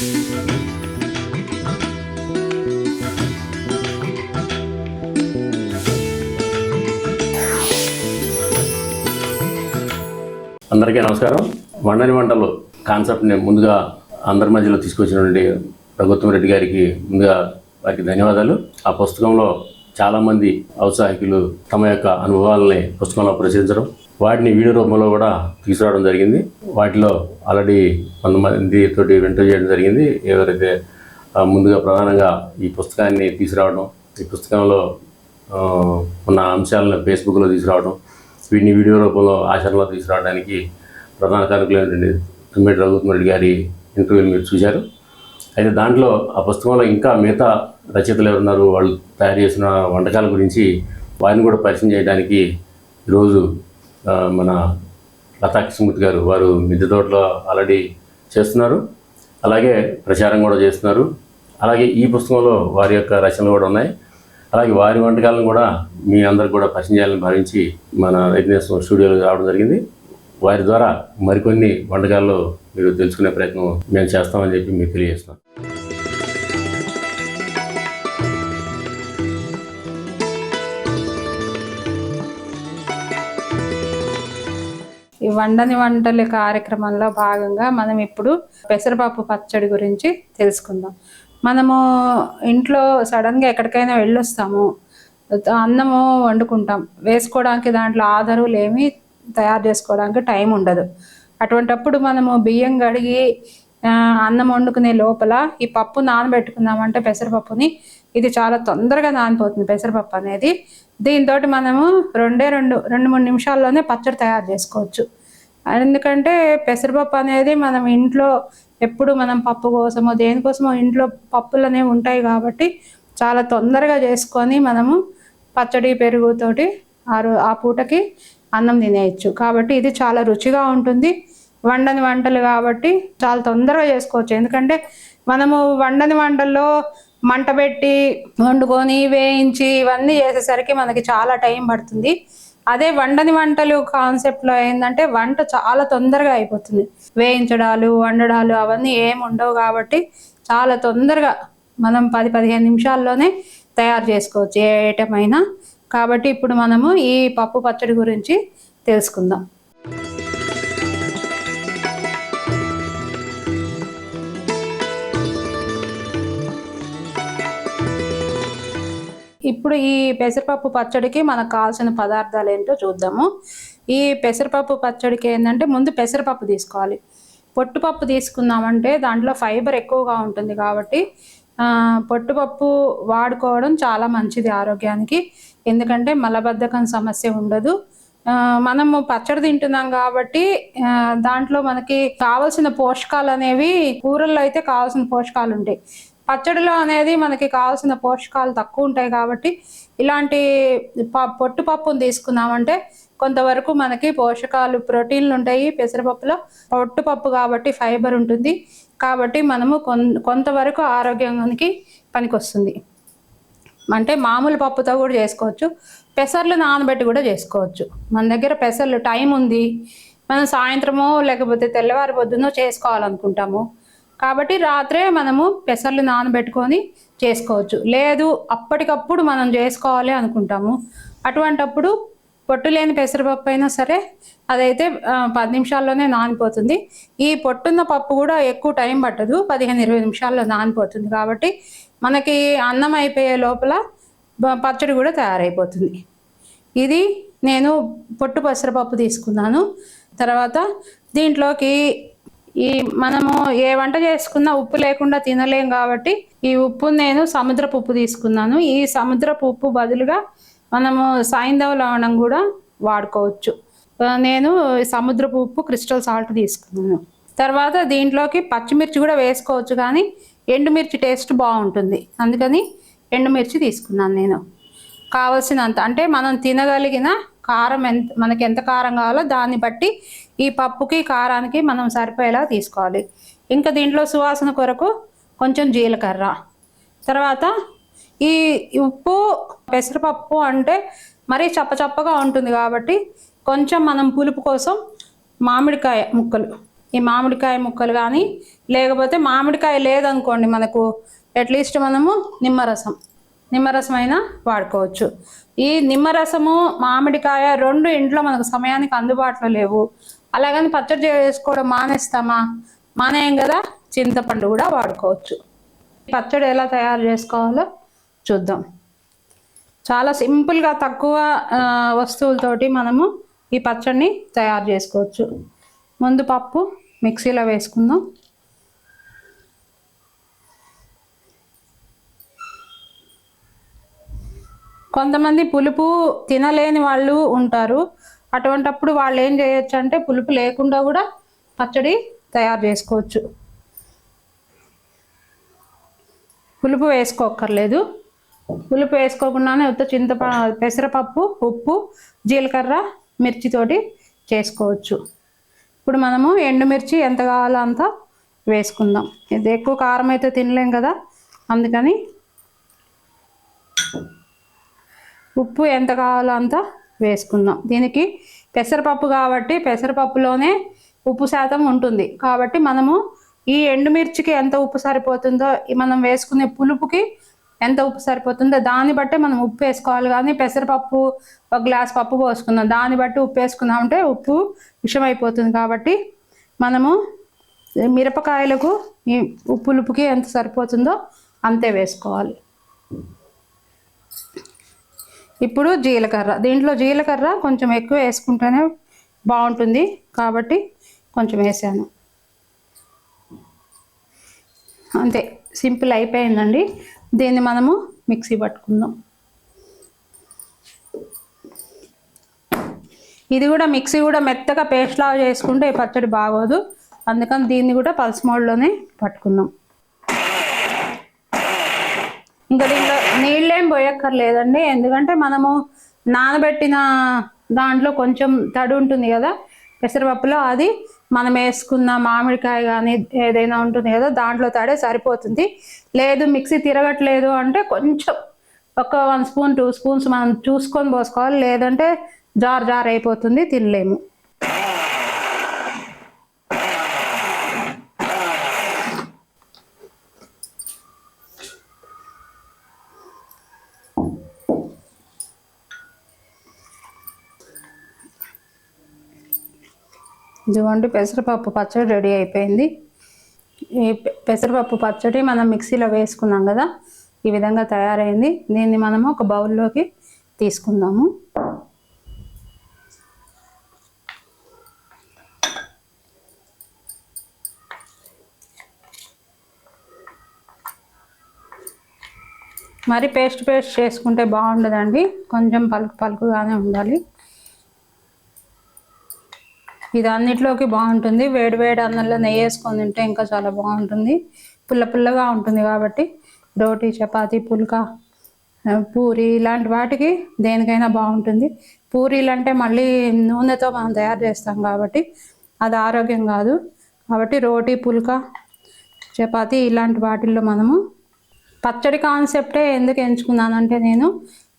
అందరికీ నమస్కారం. వండని వంటలు కాన్సెప్ట్ని ముందుగా అందరి మధ్యలో తీసుకొచ్చినటువంటి ప్రభుత్వం రెడ్డి గారికి ముందుగా వారికి ధన్యవాదాలు. ఆ పుస్తకంలో చాలామంది ఔత్సాహికులు తమ యొక్క అనుభవాలని పుస్తకంలో ప్రచురించడం వాటిని వీడియో రూపంలో కూడా తీసుకురావడం జరిగింది. వాటిలో ఆల్రెడీ కొంతమంది తోటి వెంట చేయడం జరిగింది. ఎవరైతే ముందుగా ప్రధానంగా ఈ పుస్తకాన్ని తీసుకురావడం ఈ పుస్తకంలో ఉన్న అంశాలను ఫేస్బుక్లో తీసుకురావడం వీటిని వీడియో రూపంలో ఆచరణలో తీసుకురావడానికి ప్రధాన కారకులైనటువంటి తమ్మిడి రఘుత్మరెడ్డి గారి ఇంటర్వ్యూలు మీరు చూశారు. అయితే దాంట్లో ఆ పుస్తకంలో ఇంకా మిగతా రచయితలు ఎవరున్నారు వాళ్ళు తయారు చేసిన వంటకాల గురించి వారిని కూడా పరిచయం చేయడానికి ఈరోజు మన లతా కృష్ణమూర్తి గారు వారు మిద్దె తోటలో ఆల్రెడీ చేస్తున్నారు. అలాగే ప్రచారం కూడా చేస్తున్నారు. అలాగే ఈ పుస్తకంలో వారి యొక్క రచనలు కూడా ఉన్నాయి. అలాగే వారి వంటకాలను కూడా మీ అందరికి కూడా పరిచయం చేయాలని భావించి మన రైతు స్టూడియోలో రావడం జరిగింది. వారి ద్వారా మరికొన్ని వంటకాల్లో మీరు తెలుసుకునే ప్రయత్నం మేము చేస్తామని చెప్పి మీకు తెలియజేస్తున్నాం. వండని వంటల కార్యక్రమంలో భాగంగా మనం ఇప్పుడు పెసరపప్పు పచ్చడి గురించి తెలుసుకుందాం. మనము ఇంట్లో సడన్గా ఎక్కడికైనా వెళ్ళొస్తాము. అన్నము వండుకుంటాం. వేసుకోవడానికి దాంట్లో ఆధారులు ఏమి తయారు చేసుకోవడానికి టైం ఉండదు. అటువంటప్పుడు మనము బియ్యం కడిగి అన్నం వండుకునే లోపల ఈ పప్పు నానబెట్టుకున్నామంటే పెసరపప్పుని ఇది చాలా తొందరగా నానిపోతుంది పెసరపప్పు అనేది. దీంతో మనము రెండే రెండు రెండు మూడు నిమిషాల్లోనే పచ్చడి తయారు చేసుకోవచ్చు. ఎందుకంటే పెసరపప్పు అనేది మనం ఇంట్లో ఎప్పుడు మనం పప్పు కోసమో దేనికోసమో ఇంట్లో పప్పులు అనేవి ఉంటాయి కాబట్టి చాలా తొందరగా చేసుకొని మనము పచ్చడి పెరుగుతోటి ఆ రో- ఆ పూటకి అన్నం తినేయచ్చు. కాబట్టి ఇది చాలా రుచిగా ఉంటుంది. వండని వంటలు కాబట్టి చాలా తొందరగా చేసుకోవచ్చు. ఎందుకంటే మనము వండని వంటల్లో మంట పెట్టి వండుకొని వేయించి ఇవన్నీ చేసేసరికి మనకి చాలా టైం పడుతుంది. అదే వండని వంటలు కాన్సెప్ట్లో ఏంటంటే వంట చాలా తొందరగా అయిపోతుంది. వేయించడాలు వండడాలు అవన్నీ ఏమి ఉండవు కాబట్టి చాలా తొందరగా మనం పది పదిహేను నిమిషాల్లోనే తయారు చేసుకోవచ్చు ఏ ఐటమ్ అయినా. కాబట్టి ఇప్పుడు మనము ఈ పప్పు పచ్చడి గురించి తెలుసుకుందాం. ఇప్పుడు ఈ పెసరపప్పు పచ్చడికి మనకు కావాల్సిన పదార్థాలు ఏంటో చూద్దాము. ఈ పెసరపప్పు పచ్చడికి ఏంటంటే ముందు పెసరపప్పు తీసుకోవాలి. పొట్టుపప్పు తీసుకున్నామంటే దాంట్లో ఫైబర్ ఎక్కువగా ఉంటుంది కాబట్టి పొట్టుపప్పు వాడుకోవడం చాలా మంచిది ఆరోగ్యానికి. ఎందుకంటే మలబద్ధకం సమస్య ఉండదు. మనము పచ్చడి తింటున్నాం కాబట్టి దాంట్లో మనకి కావలసిన పోషకాలు అనేవి కూరల్లో అయితే కావాల్సిన పోషకాలు ఉంటాయి. పచ్చడిలో అనేది మనకి కావాల్సిన పోషకాలు తక్కువ ఉంటాయి కాబట్టి ఇలాంటి ప పొట్టు పప్పును తీసుకున్నామంటే కొంతవరకు మనకి పోషకాలు ప్రోటీన్లు ఉంటాయి పెసరపప్పులో. పొట్టు పప్పు కాబట్టి ఫైబర్ ఉంటుంది. కాబట్టి మనము కొన్ కొంతవరకు ఆరోగ్యానికి పనికొస్తుంది. అంటే మామూలు పప్పుతో కూడా చేసుకోవచ్చు. పెసర్లు నానబెట్టి కూడా చేసుకోవచ్చు. మన దగ్గర పెసర్లు టైం ఉంది. మనం సాయంత్రమో లేకపోతే తెల్లవారి పొద్దునో చేసుకోవాలనుకుంటాము. కాబట్టి రాత్రే మనము పెసర్లు నానబెట్టుకొని చేసుకోవచ్చు. లేదు అప్పటికప్పుడు మనం చేసుకోవాలి అనుకుంటాము. అటువంటప్పుడు పొట్టు లేని పెసరపప్పు అయినా సరే అదైతే పది నిమిషాల్లోనే నానిపోతుంది. ఈ పొట్టున్న పప్పు కూడా ఎక్కువ టైం పట్టదు. పదిహేను ఇరవై నిమిషాల్లో నానిపోతుంది కాబట్టి మనకి అన్నం అయిపోయే లోపల పచ్చడి కూడా తయారైపోతుంది. ఇది నేను పొట్టు పెసరపప్పు తీసుకున్నాను. తర్వాత దీంట్లోకి ఈ మనము ఏ వంట చేసుకున్నా ఉప్పు లేకుండా తినలేం కాబట్టి ఈ ఉప్పు నేను సముద్రపు ఉప్పు తీసుకున్నాను. ఈ సముద్రపు ఉప్పు బదులుగా మనము సాయంధవ లవణం కూడా వాడుకోవచ్చు. నేను సముద్రపు ఉప్పు క్రిస్టల్ సాల్ట్ తీసుకున్నాను. తర్వాత దీంట్లోకి పచ్చిమిర్చి కూడా వేసుకోవచ్చు కానీ ఎండుమిర్చి టేస్ట్ బాగుంటుంది. అందుకని ఎండుమిర్చి తీసుకున్నాను నేను. కావలసినంత అంటే మనం తినగలిగిన కారం ఎంత మనకి ఎంత కారం కావాలో దాన్ని బట్టి ఈ పప్పుకి కారానికి మనం సరిపోయేలా తీసుకోవాలి. ఇంకా దీంట్లో సువాసన కొరకు కొంచెం జీలకర్ర. తర్వాత ఈ ఉప్పు పెసరపప్పు అంటే మరీ చప్పచప్పగా ఉంటుంది కాబట్టి కొంచెం మనం పులుపు కోసం మామిడికాయ ముక్కలు ఈ మామిడికాయ ముక్కలు కానీ లేకపోతే మామిడికాయ లేదనుకోండి మనకు అట్లీస్ట్ మనము నిమ్మరసం. నిమ్మరసం అయినా వాడుకోవచ్చు. ఈ నిమ్మరసము మామిడికాయ రెండు ఇంట్లో మనకు సమయానికి అందుబాటులో లేవు. అలాగని పచ్చడి చేసుకోవడం మానేస్తామా? మానేయం కదా చింతపండు కూడా వాడుకోవచ్చు. పచ్చడి ఎలా తయారు చేసుకోవాలో చూద్దాం. చాలా సింపుల్గా తక్కువ వస్తువులతోటి మనము ఈ పచ్చడిని తయారు చేసుకోవచ్చు. ముందు పప్పు మిక్సీలో వేసుకుందాం. కొంతమంది పులుపు తినలేని వాళ్ళు ఉంటారు. అటువంటప్పుడు వాళ్ళు ఏం చేయొచ్చు అంటే పులుపు లేకుండా కూడా పచ్చడి తయారు చేసుకోవచ్చు. పులుపు వేసుకోక్కర్లేదు. పులుపు వేసుకోకుండానే ఉత్త చింతప పెసరపప్పు ఉప్పు జీలకర్ర మిర్చితోటి చేసుకోవచ్చు. ఇప్పుడు మనము ఎండుమిర్చి ఎంత కావాలో అంత వేసుకుందాం. ఇది ఎక్కువ కారం అయితే తినలేం కదా. అందుకని ఉప్పు ఎంత కావాలో అంత వేసుకుందాం. దీనికి పెసరపప్పు కాబట్టి పెసరపప్పులోనే ఉప్పు శాతం ఉంటుంది. కాబట్టి మనము ఈ ఎండుమిర్చికి ఎంత ఉప్పు సరిపోతుందో మనం వేసుకునే పులుపుకి ఎంత ఉప్పు సరిపోతుందో దాన్ని బట్టే మనం ఉప్పు వేసుకోవాలి. కానీ పెసరపప్పు ఒక గ్లాస్ పప్పు పోసుకుందాం. దాన్ని బట్టి ఉప్పు వేసుకున్నామంటే ఉప్పు విషమైపోతుంది కాబట్టి మనము మిరపకాయలకు ఈ ఉప్పు పులుపుకి ఎంత సరిపోతుందో అంతే వేసుకోవాలి. ఇప్పుడు జీలకర్ర. దీంట్లో జీలకర్ర కొంచెం ఎక్కువ వేసుకుంటేనే బాగుంటుంది. కాబట్టి కొంచెం వేసాను. అంతే. సింపుల్ అయిపోయిందండి. దీన్ని మనము మిక్సీ పట్టుకుందాం. ఇది కూడా మిక్సీ కూడా మెత్తగా పేస్ట్లా చేసుకుంటే ఈ పచ్చడి బాగోదు. అందుకని దీన్ని కూడా పల్స్ మోడ్లోనే పట్టుకుందాం. ఇంకా దీంట్లో నీళ్ళేం పోయక్కర్లేదండి. ఎందుకంటే మనము నానబెట్టిన దాంట్లో కొంచెం తడి ఉంటుంది కదా పెసరపప్పులో అది మనం వేసుకున్న మామిడికాయ కానీ ఏదైనా ఉంటుంది కదా దాంట్లో తడే సరిపోతుంది. లేదు మిక్సీ తిరగట్లేదు అంటే కొంచెం ఒక వన్ స్పూన్ టూ స్పూన్స్ మనం చూసుకొని పోసుకోవాలి. లేదంటే జార్ జార్ అయిపోతుంది తినలేము. ఇదిగోండి పెసరపప్పు పచ్చడి రెడీ అయిపోయింది. ఈ పెసరపప్పు పచ్చడి మనం మిక్సీలో వేసుకున్నాం కదా ఈ విధంగా తయారైంది. దీన్ని మనము ఒక బౌల్లోకి తీసుకుందాము. మరి పేస్ట్ పేస్ట్ చేసుకుంటే బాగుండదండి. కొంచెం పలుకు పలుకుగానే ఉండాలి. ఇది అన్నిట్లోకి బాగుంటుంది. వేడి వేడి అన్నంలో నెయ్యి వేసుకొని తింటే ఇంకా చాలా బాగుంటుంది. పుల్ల పుల్లగా ఉంటుంది కాబట్టి రోటీ చపాతీ పుల్కా పూరి ఇలాంటి వాటికి దేనికైనా బాగుంటుంది. పూరీలు అంటే మళ్ళీ నూనెతో మనం తయారు చేస్తాం కాబట్టి అది ఆరోగ్యం కాదు. కాబట్టి రోటీ పుల్కా చపాతి ఇలాంటి వాటిల్లో మనము పచ్చడి కాన్సెప్టే ఎందుకు ఎంచుకున్నానంటే నేను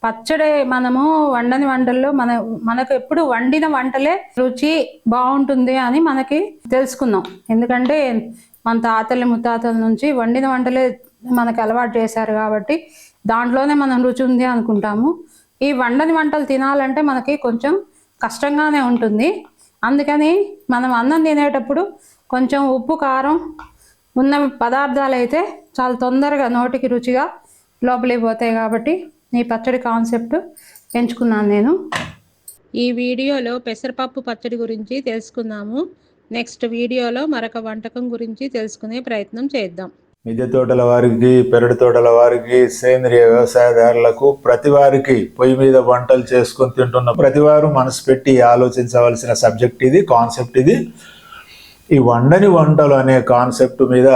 పచ్చడి మనము వండని వంటల్లో మన మనకు ఎప్పుడు వండిన వంటలే రుచి బాగుంటుంది అని మనకి తెలుసుకున్నాం. ఎందుకంటే మన తాతల ముత్తాతల నుంచి వండిన వంటలే మనకు అలవాటు చేశారు కాబట్టి దాంట్లోనే మనం రుచి ఉంది అనుకుంటాము. ఈ వండని వంటలు తినాలంటే మనకి కొంచెం కష్టంగానే ఉంటుంది. అందుకని మనం అన్నం తినేటప్పుడు కొంచెం ఉప్పు కారం ఉన్న పదార్థాలు అయితే చాలా తొందరగా నోటికి రుచిగా లోపలికి పోతాయి కాబట్టి ఈ పచ్చడి కాన్సెప్ట్ ఎంచుకున్నాను నేను. ఈ వీడియోలో పెసరపప్పు పచ్చడి గురించి తెలుసుకుందాము. నెక్స్ట్ వీడియోలో మరొక వంటకం గురించి తెలుసుకునే ప్రయత్నం చేద్దాం. మిద్దె తోటల వారికి పెరటి తోటల వారికి సేంద్రియ వ్యవసాయదారులకు ప్రతి వారికి పొయ్యి మీద వంటలు చేసుకొని తింటున్న ప్రతి వారు మనసు పెట్టి ఆలోచించవలసిన సబ్జెక్ట్ ఇది కాన్సెప్ట్ ఇది. ఈ వండని వంటలు అనే కాన్సెప్ట్ మీద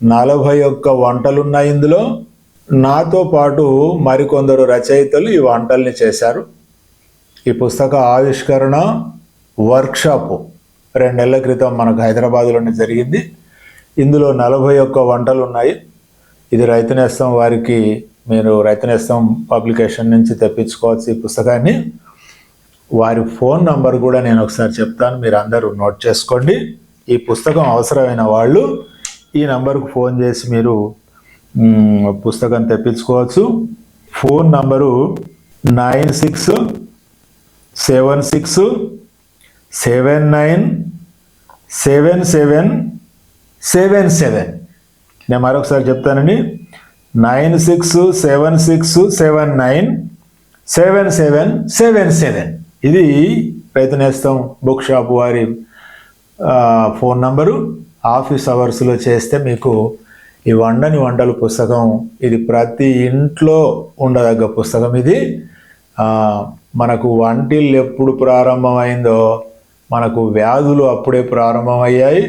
నలభై ఒక్క వంటలు ఉన్నాయి ఇందులో. నాతో పాటు మరికొందరు రచయితలు ఈ వంటల్ని చేశారు. ఈ పుస్తక ఆవిష్కరణ వర్క్షాప్ నెలల క్రితం మనకు హైదరాబాద్లోనే జరిగింది. ఇందులో నలభై ఒక్క వంటలు ఉన్నాయి. ఇది రైతు నేస్తం వారికి మీరు రైతు నేస్తం పబ్లికేషన్ నుంచి తెప్పించుకోవచ్చు ఈ పుస్తకాన్ని. వారి ఫోన్ నంబర్ కూడా నేను ఒకసారి చెప్తాను. మీరు అందరూ నోట్ చేసుకోండి. ఈ పుస్తకం అవసరమైన వాళ్ళు ఈ నంబర్కు ఫోన్ చేసి మీరు పుస్తకం తెప్పించుకోవచ్చు. Phone number nine six seven six seven nine seven seven seven seven. నేను మరొకసారి చెప్తానండి. Nine six seven six seven nine seven seven seven seven. ఇది రైతు నేస్తం బుక్ షాప్ వారి ఫోన్ నంబరు. ఆఫీస్ అవర్స్లో చేస్తే మీకు ఈ వండని వంటలు పుస్తకం ఇది ప్రతి ఇంట్లో ఉండదగ్గ పుస్తకం. ఇది మనకు వంటిల్లు ఎప్పుడు ప్రారంభమైందో మనకు వ్యాధులు అప్పుడే ప్రారంభమయ్యాయి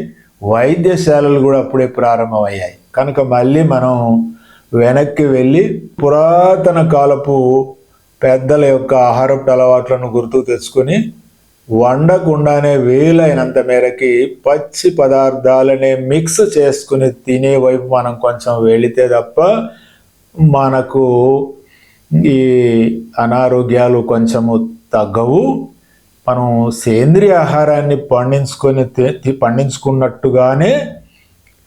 వైద్యశాలలు కూడా అప్పుడే ప్రారంభమయ్యాయి. కనుక మళ్ళీ మనం వెనక్కి వెళ్ళి పురాతన కాలపు పెద్దల యొక్క ఆహారపు అలవాట్లను గుర్తుకు తెచ్చుకొని వండకుండానే వీలైనంత మేరకి పచ్చి పదార్థాలనే మిక్స్ చేసుకుని తినే వైపు మనం కొంచెం వెళితే తప్ప మనకు ఈ అనారోగ్యాలు కొంచెము తగ్గవు. మనం సేంద్రియ ఆహారాన్ని పండించుకొని తి- పండించుకున్నట్టుగానే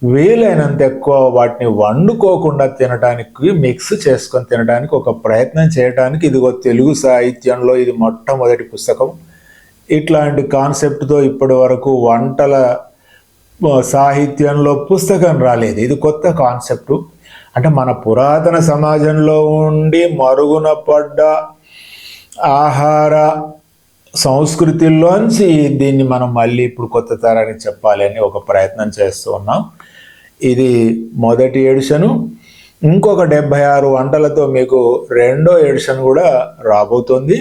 వీలైనంత ఎక్కువ వాటిని వండుకోకుండా తినడానికి మిక్స్ చేసుకొని తినడానికి ఒక ప్రయత్నం చేయడానికి ఇదిగో తెలుగు సాహిత్యంలో ఇది మొట్టమొదటి పుస్తకం. ఇట్లాంటి కాన్సెప్ట్తో ఇప్పటి వరకు వంటల సాహిత్యంలో పుస్తకం రాలేదు. ఇది కొత్త కాన్సెప్టు. అంటే మన పురాతన సమాజంలో ఉండి మరుగున పడ్డ ఆహార సంస్కృతిలోంచి దీన్ని మనం మళ్ళీ ఇప్పుడు కొత్త తరానికి చెప్పాలి అని ఒక ప్రయత్నం చేస్తూ ఉన్నాం. ఇది మొదటి ఎడిషను. ఇంకొక డెబ్భై ఆరు వంటలతో మీకు రెండో ఎడిషన్ కూడా రాబోతుంది.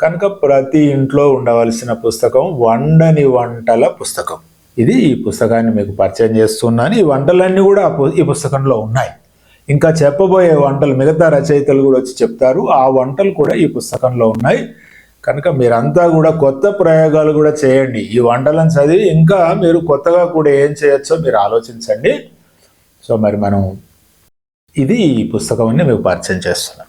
కనుక ప్రతి ఇంట్లో ఉండవలసిన పుస్తకం వండని వంటల పుస్తకం. ఇది ఈ పుస్తకాన్ని మీకు పరిచయం చేస్తున్నాను. ఈ వంటలన్నీ కూడా ఈ పుస్తకంలో ఉన్నాయి. ఇంకా చెప్పబోయే వంటలు మిగతా రచయితలు కూడా వచ్చి చెప్తారు. ఆ వంటలు కూడా ఈ పుస్తకంలో ఉన్నాయి. కనుక మీరంతా కూడా కొత్త ప్రయోగాలు కూడా చేయండి. ఈ వంటలను చదివి ఇంకా మీరు కొత్తగా కూడా ఏం చేయొచ్చో మీరు ఆలోచించండి. సో మరి మనం ఇది ఈ పుస్తకం అని మీకు పరిచయం చేస్తున్నాం.